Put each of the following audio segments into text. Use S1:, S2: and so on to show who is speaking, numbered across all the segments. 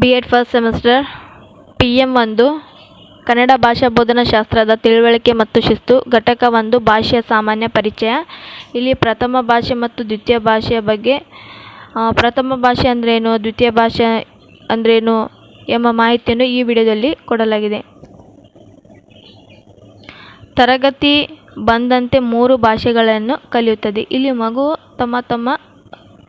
S1: B Ed first semester P M ಒಂದು, ಕನ್ನಡ ಭಾಷಾ ಬೋಧನಾಶಾಸ್ತ್ರದ ತಿಳುವಳಿಕೆ ಮತ್ತು ಶಿಸ್ತು, ಘಟಕ ಒಂದು, ಭಾಷೆಯ ಸಾಮಾನ್ಯ ಪರಿಚಯ. ಇಲ್ಲಿ ಪ್ರಥಮ ಭಾಷೆ ಮತ್ತು ದ್ವಿತೀಯ ಭಾಷೆಯ ಬಗ್ಗೆ ಪ್ರಥಮ ಭಾಷೆ ಅಂದ್ರೇನು ದ್ವಿತೀಯ ಭಾಷೆ ಅಂದ್ರೇನು ಎಂಬ ಮಾಹಿತಿಯನ್ನು ಈ ವಿಡಿಯೋದಲ್ಲಿ ಕೊಡಲಾಗಿದೆ. ತರಗತಿ ಬಂದಂತೆ ಮೂರು ಭಾಷೆಗಳನ್ನು ಕಲಿಯುತ್ತದೆ. ಇಲ್ಲಿ ಮಗು ತಮ್ಮ ತಮ್ಮ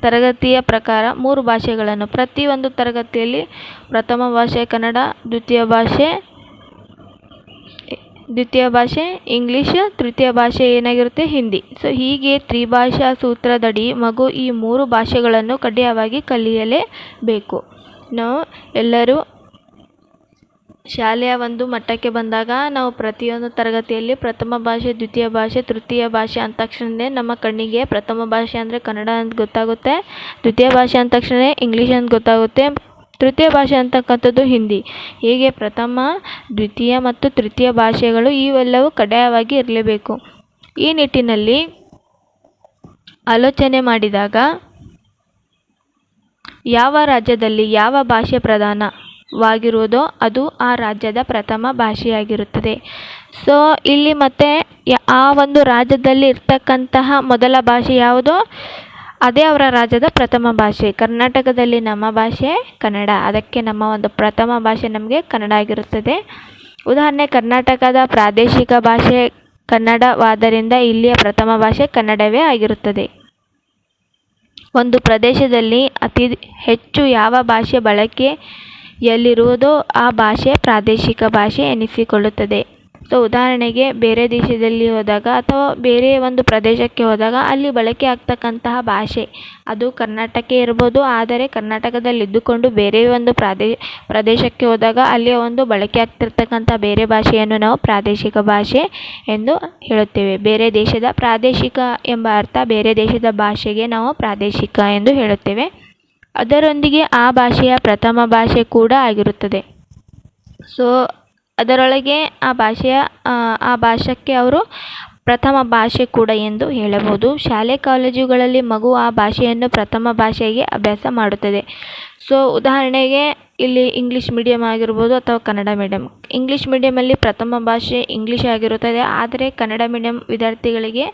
S1: ತರಗತಿಯ ಪ್ರಕಾರ ಮೂರು ಭಾಷೆಗಳನ್ನು. ಪ್ರತಿಯೊಂದು ತರಗತಿಯಲ್ಲಿ ಪ್ರಥಮ ಭಾಷೆ ಕನ್ನಡ, ದ್ವಿತೀಯ ಭಾಷೆ ದ್ವಿತೀಯ ಭಾಷೆ ಇಂಗ್ಲೀಷ್, ತೃತೀಯ ಭಾಷೆ ಏನಾಗಿರುತ್ತೆ ಹಿಂದಿ. ಸೊ ಹೀಗೆ ತ್ರಿಭಾಷಾ ಸೂತ್ರದಡಿ ಮಗು ಈ ಮೂರು ಭಾಷೆಗಳನ್ನು ಕಡ್ಡಾಯವಾಗಿ ಕಲಿಯಲೇಬೇಕು. ನಾವು ಎಲ್ಲರೂ ಶಾಲೆಯ ಒಂದು ಮಟ್ಟಕ್ಕೆ ಬಂದಾಗ ನಾವು ಪ್ರತಿಯೊಂದು ತರಗತಿಯಲ್ಲಿ ಪ್ರಥಮ ಭಾಷೆ, ದ್ವಿತೀಯ ಭಾಷೆ, ತೃತೀಯ ಭಾಷೆ ಅಂದ ತಕ್ಷಣನೇ ನಮ್ಮ ಕಣ್ಣಿಗೆ ಪ್ರಥಮ ಭಾಷೆ ಅಂದರೆ ಕನ್ನಡ ಅಂತ ಗೊತ್ತಾಗುತ್ತೆ, ದ್ವಿತೀಯ ಭಾಷೆ ಅಂದ ತಕ್ಷಣ ಇಂಗ್ಲೀಷ್ ಅಂತ ಗೊತ್ತಾಗುತ್ತೆ, ತೃತೀಯ ಭಾಷೆ ಅಂತಕ್ಕಂಥದ್ದು ಹಿಂದಿ. ಹೀಗೆ ಪ್ರಥಮ, ದ್ವಿತೀಯ ಮತ್ತು ತೃತೀಯ ಭಾಷೆಗಳು ಇವೆಲ್ಲವೂ ಕಡ್ಡಾಯವಾಗಿ ಇರಲೇಬೇಕು. ಈ ನಿಟ್ಟಿನಲ್ಲಿ ಆಲೋಚನೆ ಮಾಡಿದಾಗ ಯಾವ ರಾಜ್ಯದಲ್ಲಿ ಯಾವ ಭಾಷೆ ಪ್ರಧಾನವಾಗಿರುವುದೋ ಅದು ಆ ರಾಜ್ಯದ ಪ್ರಥಮ ಭಾಷೆಯಾಗಿರುತ್ತದೆ. ಸೊ ಇಲ್ಲಿ ಮತ್ತೆ ಆ ಒಂದು ರಾಜ್ಯದಲ್ಲಿ ಇರ್ತಕ್ಕಂತಹ ಮೊದಲ ಭಾಷೆ ಯಾವುದೋ? ಅದೇ ಅವರ ರಾಜ್ಯದ ಪ್ರಥಮ ಭಾಷೆ. ಕರ್ನಾಟಕದಲ್ಲಿ ನಮ್ಮ ಭಾಷೆ ಕನ್ನಡ. ಅದಕ್ಕೆ ನಮ್ಮ ಒಂದು ಪ್ರಥಮ ಭಾಷೆ ನಮಗೆ ಕನ್ನಡ ಆಗಿರುತ್ತದೆ. ಉದಾಹರಣೆ, ಕರ್ನಾಟಕದ ಪ್ರಾದೇಶಿಕ ಭಾಷೆ ಕನ್ನಡವಾದ್ದರಿಂದ ಇಲ್ಲಿಯ ಪ್ರಥಮ ಭಾಷೆ ಕನ್ನಡವೇ ಆಗಿರುತ್ತದೆ. ಒಂದು ಪ್ರದೇಶದಲ್ಲಿ ಅತಿ ಹೆಚ್ಚು ಯಾವ ಭಾಷೆ ಬಳಕೆಯಲ್ಲಿರುವುದೋ ಆ ಭಾಷೆ ಪ್ರಾದೇಶಿಕ ಭಾಷೆ ಎನಿಸಿಕೊಳ್ಳುತ್ತದೆ. ಸೊ ಉದಾಹರಣೆಗೆ ಬೇರೆ ದೇಶದಲ್ಲಿ ಹೋದಾಗ ಅಥವಾ ಬೇರೆ ಒಂದು ಪ್ರದೇಶಕ್ಕೆ ಹೋದಾಗ ಅಲ್ಲಿ ಬಳಕೆ ಆಗ್ತಕ್ಕಂತಹ ಭಾಷೆ. ಅದು ಕರ್ನಾಟಕ ಇರ್ಬೋದು, ಆದರೆ ಕರ್ನಾಟಕದಲ್ಲಿದ್ದುಕೊಂಡು ಬೇರೆ ಒಂದು ಪ್ರಾದೇ, ಪ್ರದೇಶಕ್ಕೆ ಹೋದಾಗ ಅಲ್ಲಿಯ ಒಂದು ಬಳಕೆ ಆಗ್ತಿರ್ತಕ್ಕಂಥ ಬೇರೆ ಭಾಷೆಯನ್ನು ನಾವು ಪ್ರಾದೇಶಿಕ ಭಾಷೆ ಎಂದು ಹೇಳುತ್ತೇವೆ. ಬೇರೆ ದೇಶದ ಪ್ರಾದೇಶಿಕ ಎಂಬ ಅರ್ಥ ಬೇರೆ ದೇಶದ ಭಾಷೆಗೆ ನಾವು ಪ್ರಾದೇಶಿಕ ಎಂದು ಹೇಳುತ್ತೇವೆ. ಅದರೊಂದಿಗೆ ಆ ಭಾಷೆಯ ಪ್ರಥಮ ಭಾಷೆ ಕೂಡ ಆಗಿರುತ್ತದೆ. ಸೊ ಅದರೊಳಗೆ ಆ ಭಾಷೆಯ, ಆ ಭಾಷಕ್ಕೆ ಅವರು ಪ್ರಥಮ ಭಾಷೆ ಕೂಡ ಎಂದು ಹೇಳಬಹುದು. ಶಾಲೆ ಕಾಲೇಜುಗಳಲ್ಲಿ ಮಗು ಆ ಭಾಷೆಯನ್ನು ಪ್ರಥಮ ಭಾಷೆಗೆ ಅಭ್ಯಾಸ ಮಾಡುತ್ತದೆ. ಸೊ ಉದಾಹರಣೆಗೆ ಇಲ್ಲಿ ಇಂಗ್ಲೀಷ್ ಮೀಡಿಯಮ್ ಆಗಿರ್ಬೋದು ಅಥವಾ ಕನ್ನಡ ಮೀಡಿಯಮ್ ಇಂಗ್ಲೀಷ್ ಮೀಡಿಯಮಲ್ಲಿ ಪ್ರಥಮ ಭಾಷೆ ಇಂಗ್ಲೀಷ್ ಆಗಿರುತ್ತದೆ. ಆದರೆ ಕನ್ನಡ ಮೀಡಿಯಮ್ ವಿದ್ಯಾರ್ಥಿಗಳಿಗೆ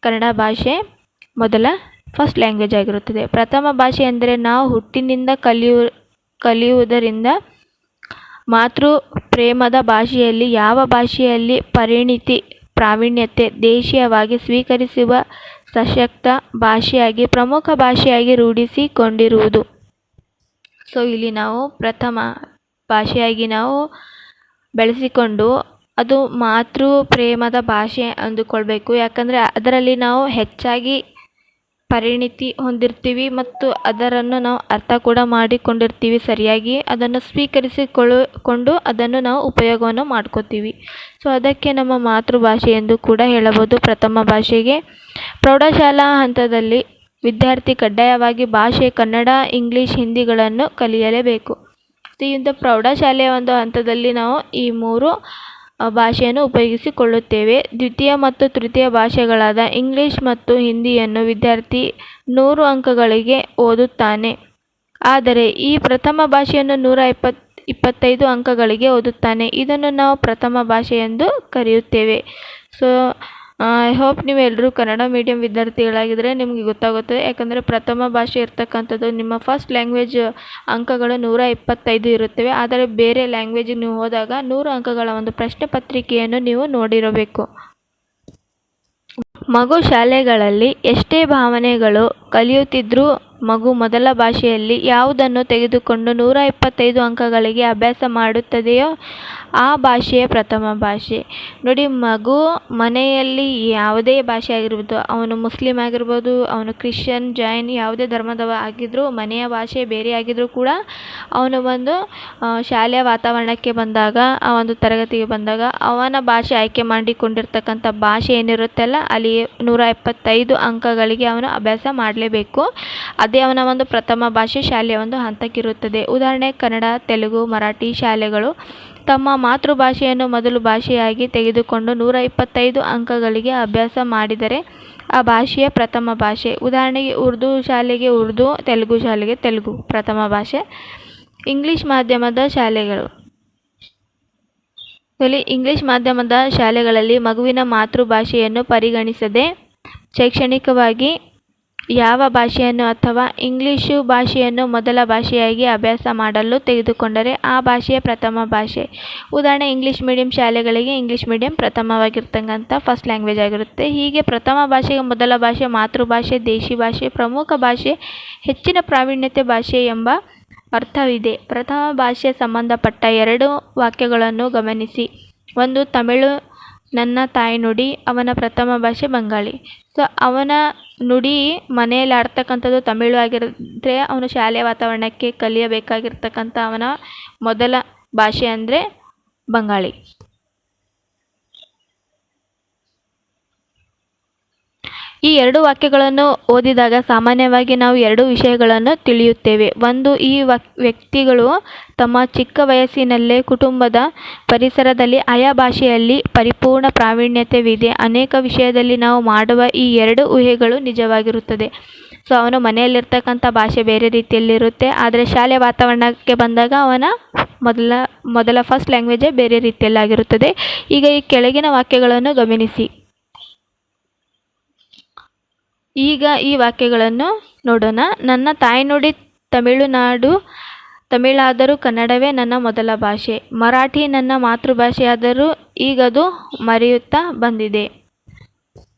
S1: ಕನ್ನಡ ಭಾಷೆ ಮೊದಲ ಫಸ್ಟ್ ಲ್ಯಾಂಗ್ವೇಜ್ ಆಗಿರುತ್ತದೆ. ಪ್ರಥಮ ಭಾಷೆ ಎಂದರೆ ನಾವು ಹುಟ್ಟಿನಿಂದ ಕಲಿಯು, ಕಲಿಯುವುದರಿಂದ ಮಾತೃ ಪ್ರೇಮದ ಭಾಷೆಯಲ್ಲಿ ಯಾವ ಭಾಷೆಯಲ್ಲಿ ಪರಿಣಿತಿ, ಪ್ರಾವೀಣ್ಯತೆ ದೇಶೀಯವಾಗಿ ಸ್ವೀಕರಿಸುವ ಸಶಕ್ತ ಭಾಷೆಯಾಗಿ, ಪ್ರಮುಖ ಭಾಷೆಯಾಗಿ ರೂಢಿಸಿಕೊಂಡಿರುವುದು. ಸೊ ಇಲ್ಲಿ ನಾವು ಪ್ರಥಮ ಭಾಷೆಯಾಗಿ ನಾವು ಬೆಳೆಸಿಕೊಂಡು ಅದು ಮಾತೃ ಪ್ರೇಮದ ಭಾಷೆ ಅಂದುಕೊಳ್ಬೇಕು. ಯಾಕಂದರೆ ಅದರಲ್ಲಿ ನಾವು ಹೆಚ್ಚಾಗಿ ಪರಿಣಿತಿ ಹೊಂದಿರ್ತೀವಿ ಮತ್ತು ಅದರನ್ನು ನಾವು ಅರ್ಥ ಕೂಡ ಮಾಡಿಕೊಂಡಿರ್ತೀವಿ ಸರಿಯಾಗಿ. ಅದನ್ನು ಸ್ವೀಕರಿಸಿಕೊಳ್ಳು ಕೊಂಡು ಅದನ್ನು ನಾವು ಉಪಯೋಗವನ್ನು ಮಾಡ್ಕೋತೀವಿ. ಸೊ, ಅದಕ್ಕೆ ನಮ್ಮ ಮಾತೃಭಾಷೆ ಎಂದು ಕೂಡ ಹೇಳಬಹುದು. ಪ್ರಥಮ ಭಾಷೆಗೆ ಪ್ರೌಢಶಾಲಾ ಹಂತದಲ್ಲಿ ವಿದ್ಯಾರ್ಥಿ ಕಡ್ಡಾಯವಾಗಿ ಭಾಷೆ, ಕನ್ನಡ, ಇಂಗ್ಲೀಷ್, ಹಿಂದಿಗಳನ್ನು ಕಲಿಯಲೇಬೇಕು. ಇಂಥ ಪ್ರೌಢಶಾಲೆಯ ಒಂದು ಹಂತದಲ್ಲಿ ನಾವು ಈ ಮೂರು ಭಾಷೆಯನ್ನು ಉಪಯೋಗಿಸಿಕೊಳ್ಳುತ್ತೇವೆ. ದ್ವಿತೀಯ ಮತ್ತು ತೃತೀಯ ಭಾಷೆಗಳಾದ ಇಂಗ್ಲಿಷ್ ಮತ್ತು ಹಿಂದಿಯನ್ನು ವಿದ್ಯಾರ್ಥಿ ನೂರು ಅಂಕಗಳಿಗೆ ಓದುತ್ತಾನೆ. ಆದರೆ ಈ ಪ್ರಥಮ ಭಾಷೆಯನ್ನು ನೂರ ಇಪ್ಪತ್ತು ಇಪ್ಪತ್ತೈದು ಅಂಕಗಳಿಗೆ ಓದುತ್ತಾನೆ. ಇದನ್ನು ನಾವು ಪ್ರಥಮ ಭಾಷೆ ಎಂದು ಕರೆಯುತ್ತೇವೆ. ಸೊ ಐ ಹೋಪ್ ನೀವೆಲ್ಲರೂ ಕನ್ನಡ ಮೀಡಿಯಂ ವಿದ್ಯಾರ್ಥಿಗಳಾಗಿದ್ದರೆ ನಿಮಗೆ ಗೊತ್ತಾಗುತ್ತೆ. ಯಾಕಂದರೆ ಪ್ರಥಮ ಭಾಷೆ ಇರ್ತಕ್ಕಂಥದ್ದು ನಿಮ್ಮ ಫಸ್ಟ್ ಲ್ಯಾಂಗ್ವೇಜ್ ಅಂಕಗಳು ನೂರ ಇಪ್ಪತ್ತೈದು ಇರುತ್ತವೆ. ಆದರೆ ಬೇರೆ ಲ್ಯಾಂಗ್ವೇಜಿಗೆ ನೀವು ಹೋದಾಗ ನೂರು ಅಂಕಗಳ ಒಂದು ಪ್ರಶ್ನೆ ಪತ್ರಿಕೆಯನ್ನು ನೀವು ನೋಡಿರಬೇಕು. ಮಗು ಶಾಲೆಗಳಲ್ಲಿ ಎಷ್ಟೇ ಭಾವನೆಗಳು ಕಲಿಯುತ್ತಿದ್ದರೂ ಮಗು ಮೊದಲ ಭಾಷೆಯಲ್ಲಿ ಯಾವುದನ್ನು ತೆಗೆದುಕೊಂಡು ನೂರ ಇಪ್ಪತ್ತೈದು ಅಂಕಗಳಿಗೆ ಅಭ್ಯಾಸ ಮಾಡುತ್ತದೆಯೋ ಆ ಭಾಷೆಯೇ ಪ್ರಥಮ ಭಾಷೆ. ನೋಡಿ, ಮಗು ಮನೆಯಲ್ಲಿ ಯಾವುದೇ ಭಾಷೆ ಆಗಿರ್ಬೋದು, ಅವನು ಮುಸ್ಲಿಮ್ ಆಗಿರ್ಬೋದು, ಅವನು ಕ್ರಿಶ್ಚಿಯನ್, ಜೈನ್, ಯಾವುದೇ ಧರ್ಮದವ ಆಗಿದ್ದರೂ ಮನೆಯ ಭಾಷೆ ಬೇರೆ ಆಗಿದ್ದರೂ ಕೂಡ ಅವನು ಒಂದು ಶಾಲೆಯ ವಾತಾವರಣಕ್ಕೆ ಬಂದಾಗ, ಆ ಒಂದು ತರಗತಿಗೆ ಬಂದಾಗ ಅವನ ಭಾಷೆ ಆಯ್ಕೆ ಮಾಡಿಕೊಂಡಿರ್ತಕ್ಕಂಥ ಭಾಷೆ ಏನಿರುತ್ತಲ್ಲ ಅಲ್ಲಿ ನೂರ ಎಪ್ಪತ್ತೈದು ಅಂಕಗಳಿಗೆ ಅವನು ಅಭ್ಯಾಸ ಮಾಡಲೇಬೇಕು. ಅದೇ ಅವನ ಒಂದು ಪ್ರಥಮ ಭಾಷೆ ಶಾಲೆಯ ಒಂದು ಹಂತಕ್ಕಿರುತ್ತದೆ. ಉದಾಹರಣೆ, ಕನ್ನಡ, ತೆಲುಗು, ಮರಾಠಿ ಶಾಲೆಗಳು ತಮ್ಮ ಮಾತೃಭಾಷೆಯನ್ನು ಮೊದಲು ಭಾಷೆಯಾಗಿ ತೆಗೆದುಕೊಂಡು ನೂರ ಇಪ್ಪತ್ತೈದು ಅಂಕಗಳಿಗೆ ಅಭ್ಯಾಸ ಮಾಡಿದರೆ ಆ ಭಾಷೆಯ ಪ್ರಥಮ ಭಾಷೆ. ಉದಾಹರಣೆಗೆ, ಉರ್ದು ಶಾಲೆಗೆ ಉರ್ದು, ತೆಲುಗು ಶಾಲೆಗೆ ತೆಲುಗು, ಪ್ರಥಮ ಭಾಷೆ. ಇಂಗ್ಲೀಷ್ ಮಾಧ್ಯಮದ ಶಾಲೆಗಳು. ಇಲ್ಲಿ ಇಂಗ್ಲೀಷ್ ಮಾಧ್ಯಮದ ಶಾಲೆಗಳಲ್ಲಿ ಮಗುವಿನ ಮಾತೃಭಾಷೆಯನ್ನು ಪರಿಗಣಿಸದೆ ಶೈಕ್ಷಣಿಕವಾಗಿ ಯಾವ ಭಾಷೆಯನ್ನು ಅಥವಾ ಇಂಗ್ಲೀಷು ಭಾಷೆಯನ್ನು ಮೊದಲ ಭಾಷೆಯಾಗಿ ಅಭ್ಯಾಸ ಮಾಡಲು ತೆಗೆದುಕೊಂಡರೆ ಆ ಭಾಷೆಯ ಪ್ರಥಮ ಭಾಷೆ. ಉದಾಹರಣೆ, ಇಂಗ್ಲೀಷ್ ಮೀಡಿಯಂ ಶಾಲೆಗಳಿಗೆ ಇಂಗ್ಲೀಷ್ ಮೀಡಿಯಂ ಪ್ರಥಮವಾಗಿರ್ತಕ್ಕಂಥ ಫಸ್ಟ್ ಲ್ಯಾಂಗ್ವೇಜ್ ಆಗಿರುತ್ತೆ. ಹೀಗೆ ಪ್ರಥಮ ಭಾಷೆಗೆ ಮೊದಲ ಭಾಷೆ, ಮಾತೃಭಾಷೆ, ದೇಶಿ ಭಾಷೆ, ಪ್ರಮುಖ ಭಾಷೆ, ಹೆಚ್ಚಿನ ಪ್ರಾವೀಣ್ಯತೆ ಭಾಷೆ ಎಂಬ ಅರ್ಥವಿದೆ. ಪ್ರಥಮ ಭಾಷೆ ಸಂಬಂಧಪಟ್ಟ ಎರಡು ವಾಕ್ಯಗಳನ್ನು ಗಮನಿಸಿ. ಒಂದು, ತಮಿಳು ನನ್ನ ತಾಯ್ನುಡಿ ಅವನ ಪ್ರಥಮ ಭಾಷೆ ಬಂಗಾಳಿ. ಸೊ ಅವನ ನುಡಿ ಮನೆಯಲ್ಲಿ ಆಡ್ತಕ್ಕಂಥದ್ದು ತಮಿಳು ಆಗಿದ್ದರೆ ಅವನು ಶಾಲೆಯ ವಾತಾವರಣಕ್ಕೆ ಕಲಿಯಬೇಕಾಗಿರ್ತಕ್ಕಂಥ ಅವನ ಮೊದಲ ಭಾಷೆ ಅಂದರೆ ಬಂಗಾಳಿ. ಈ ಎರಡು ವಾಕ್ಯಗಳನ್ನು ಓದಿದಾಗ ಸಾಮಾನ್ಯವಾಗಿ ನಾವು ಎರಡು ವಿಷಯಗಳನ್ನು ತಿಳಿಯುತ್ತೇವೆ. ಒಂದು, ಈ ವ್ಯಕ್ತಿಗಳು ತಮ್ಮ ಚಿಕ್ಕ ವಯಸ್ಸಿನಲ್ಲೇ ಕುಟುಂಬದ ಪರಿಸರದಲ್ಲಿ ಆಯಾ ಭಾಷೆಯಲ್ಲಿ ಪರಿಪೂರ್ಣ ಪ್ರಾವೀಣ್ಯತೆವಿದೆ. ಅನೇಕ ವಿಷಯದಲ್ಲಿ ನಾವು ಮಾಡುವ ಈ ಎರಡು ಊಹೆಗಳು ನಿಜವಾಗಿರುತ್ತದೆ. ಸೊ, ಅವನು ಮನೆಯಲ್ಲಿರ್ತಕ್ಕಂಥ ಭಾಷೆ ಬೇರೆ ರೀತಿಯಲ್ಲಿರುತ್ತೆ, ಆದರೆ ಶಾಲೆ ವಾತಾವರಣಕ್ಕೆ ಬಂದಾಗ ಅವನ ಮೊದಲ ಮೊದಲ ಫಸ್ಟ್ ಲ್ಯಾಂಗ್ವೇಜೇ ಬೇರೆ ರೀತಿಯಲ್ಲಾಗಿರುತ್ತದೆ. ಈಗ ಈ ಕೆಳಗಿನ ವಾಕ್ಯಗಳನ್ನು ಗಮನಿಸಿ. ಈಗ ಈ ವಾಕ್ಯಗಳನ್ನು ನೋಡೋಣ. ನನ್ನ ತಾಯ್ನುಡಿ ತಮಿಳುನಾಡು, ತಮಿಳಾದರೂ ಕನ್ನಡವೇ ನನ್ನ ಮೊದಲ ಭಾಷೆ. ಮರಾಠಿ ನನ್ನ ಮಾತೃಭಾಷೆಯಾದರೂ ಈಗದು ಮರೆಯುತ್ತಾ ಬಂದಿದೆ.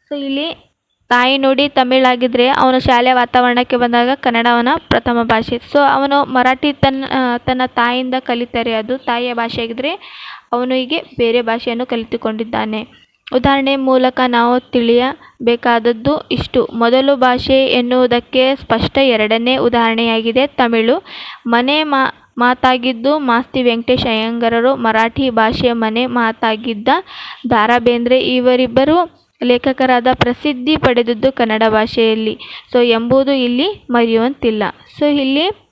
S1: ಸೊ, ಇಲ್ಲಿ ತಾಯ್ನುಡಿ ತಮಿಳಾಗಿದ್ದರೆ ಅವನು ಶಾಲೆಯ ವಾತಾವರಣಕ್ಕೆ ಬಂದಾಗ ಕನ್ನಡವನ ಪ್ರಥಮ ಭಾಷೆ. ಸೊ, ಅವನು ಮರಾಠಿ ತನ್ನ ತನ್ನ ತಾಯಿಯಿಂದ ಕಲಿತಾರೆ ಅದು ತಾಯಿಯ ಭಾಷೆಯಾಗಿದ್ದರೆ ಅವನು ಹೀಗೆ ಬೇರೆ ಭಾಷೆಯನ್ನು ಕಲಿತುಕೊಂಡಿದ್ದಾನೆ. ಉದಾಹರಣೆ ಮೂಲಕ ನಾವು ತಿಳಿಯಬೇಕಾದದ್ದು ಇಷ್ಟು. ಮೊದಲು ಭಾಷೆ ಎನ್ನುವುದಕ್ಕೆ ಸ್ಪಷ್ಟ ಎರಡನೇ ಉದಾಹರಣೆಯಾಗಿದೆ. ತಮಿಳು. ಮನೆ ಮಾತಾಗಿದ್ದು ಮಾಸ್ತಿ ವೆಂಕಟೇಶ್ ಅಯ್ಯಂಗರರು ಮರಾಠಿ ಭಾಷೆಯ ಮನೆ ಮಾತಾಗಿದ್ದ ದ ಬೇಂದ್ರೆ ಇವರಿಬ್ಬರು ಲೇಖಕರಾದ ಪ್ರಸಿದ್ಧಿ ಪಡೆದದ್ದು ಕನ್ನಡ ಭಾಷೆಯಲ್ಲಿ. ಸೊ, ಎಂಬುದು ಇಲ್ಲಿ ಮರೆಯುವಂತಿಲ್ಲ. ಸೊ, ಇಲ್ಲಿ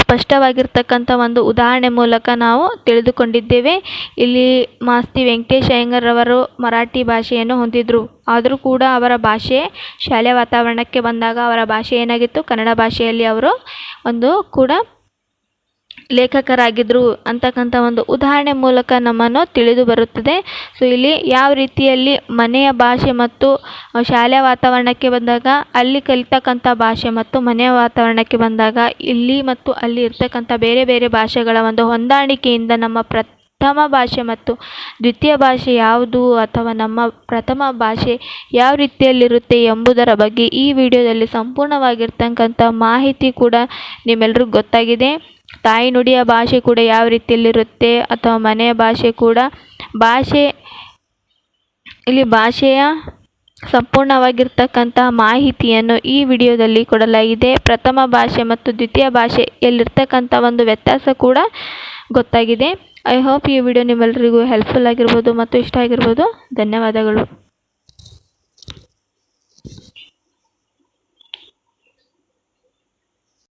S1: ಸ್ಪಷ್ಟವಾಗಿರ್ತಕ್ಕಂಥ ಒಂದು ಉದಾಹರಣೆ ಮೂಲಕ ನಾವು ತಿಳಿದುಕೊಂಡಿದ್ದೇವೆ. ಇಲ್ಲಿ ಮಾಸ್ತಿ ವೆಂಕಟೇಶ್ ಅಯ್ಯಂಗಾರ್ರವರು ಮರಾಠಿ ಭಾಷೆಯನ್ನು ಹೊಂದಿದ್ರು. ಆದರೂ ಕೂಡ ಅವರ ಭಾಷೆ ಶಾಲೆ ವಾತಾವರಣಕ್ಕೆ ಬಂದಾಗ ಅವರ ಭಾಷೆ ಏನಾಗಿತ್ತು? ಕನ್ನಡ ಭಾಷೆಯಲ್ಲಿ ಅವರು ಒಂದು ಕೂಡ ಲೇಖಕರಾಗಿದ್ದರು ಅಂತಕ್ಕಂಥ ಒಂದು ಉದಾಹರಣೆ ಮೂಲಕ ನಮ್ಮನ್ನು ತಿಳಿದು ಬರುತ್ತದೆ. ಸೊ ಇಲ್ಲಿ ಯಾವ ರೀತಿಯಲ್ಲಿ ಮನೆಯ ಭಾಷೆ ಮತ್ತು ಶಾಲೆಯ ವಾತಾವರಣಕ್ಕೆ ಬಂದಾಗ, ಅಲ್ಲಿ ಕಲಿತಕ್ಕಂಥ ಭಾಷೆ ಮತ್ತು ಮನೆಯ ವಾತಾವರಣಕ್ಕೆ ಬಂದಾಗ, ಇಲ್ಲಿ ಮತ್ತು ಅಲ್ಲಿ ಇರ್ತಕ್ಕಂಥ ಬೇರೆ ಬೇರೆ ಭಾಷೆಗಳ ಒಂದು ಹೊಂದಾಣಿಕೆಯಿಂದ ನಮ್ಮ ಪ್ರಥಮ ಭಾಷೆ ಮತ್ತು ದ್ವಿತೀಯ ಭಾಷೆ ಯಾವುದು ಅಥವಾ ನಮ್ಮ ಪ್ರಥಮ ಭಾಷೆ ಯಾವ ರೀತಿಯಲ್ಲಿರುತ್ತೆ ಎಂಬುದರ ಬಗ್ಗೆ ಈ ವಿಡಿಯೋದಲ್ಲಿ ಸಂಪೂರ್ಣವಾಗಿರ್ತಕ್ಕಂಥ ಮಾಹಿತಿ ಕೂಡ ನಿಮ್ಮೆಲ್ಲರಿಗೂ ಗೊತ್ತಾಗಿದೆ. ತಾಯ್ನುಡಿಯ ಭಾಷೆ ಕೂಡ ಯಾವ ರೀತಿಯಲ್ಲಿರುತ್ತೆ ಅಥವಾ ಮನೆಯ ಭಾಷೆ ಕೂಡ ಭಾಷೆ, ಇಲ್ಲಿ ಭಾಷೆಯ ಸಂಪೂರ್ಣವಾಗಿರ್ತಕ್ಕಂತಹ ಮಾಹಿತಿಯನ್ನು ಈ ವಿಡಿಯೋದಲ್ಲಿ ಕೊಡಲಾಗಿದೆ. ಪ್ರಥಮ ಭಾಷೆ ಮತ್ತು ದ್ವಿತೀಯ ಭಾಷೆಯಲ್ಲಿರ್ತಕ್ಕಂಥ ಒಂದು ವ್ಯತ್ಯಾಸ ಕೂಡ ಗೊತ್ತಾಗಿದೆ. ಐ ಹೋಪ್ ಈ ವಿಡಿಯೋ ನಿಮ್ಮೆಲ್ಲರಿಗೂ ಹೆಲ್ಪ್ಫುಲ್ ಆಗಿರ್ಬೋದು ಮತ್ತು ಇಷ್ಟ ಆಗಿರ್ಬೋದು. ಧನ್ಯವಾದಗಳು.